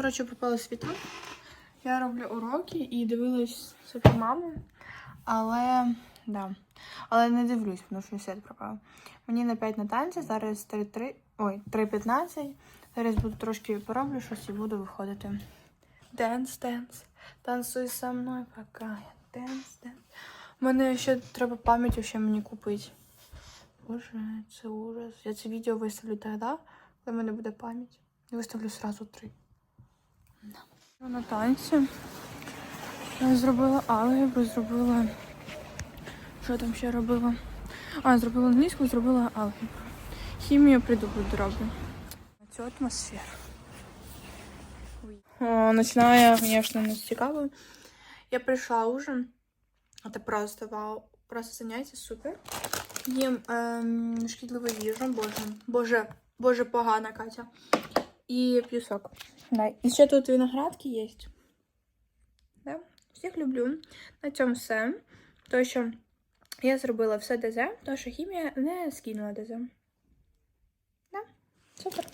Коротше, попала світло. Я роблю уроки і дивилась собі маму. Але да. Але не дивлюсь, тому що світ пропав. Мені на 5 на танці, зараз 3-3. Ой, 3.15. Зараз буду трошки пороблю щось і буду виходити. Денс, денс. Танцуй со мною, пока я денс, денс. У мене ще треба пам'ять ще мені купити. Боже, це ужас. Я це відео виставлю тоді, коли в мене буде пам'ять. Я виставлю сразу три. На танці. Я зробила алгебру, зробила. Що там ще робила? А, зробила англійську, зробила алгебру. Хімію прийду буду роблю. Цю атмосферу. О, звісно, не цікаво. Я прийшла ужин. Це просто вау. Просто заняття супер. Їм ем, шкідливу їжу, боже. Боже, боже, погана Катя. І пью сок. Да. Еще тут виноградки є. Да? Всіх люблю. На цьому все. То, що я зробила все ДЗ, тому що хімія не скинула ДЗ. Да? Супер.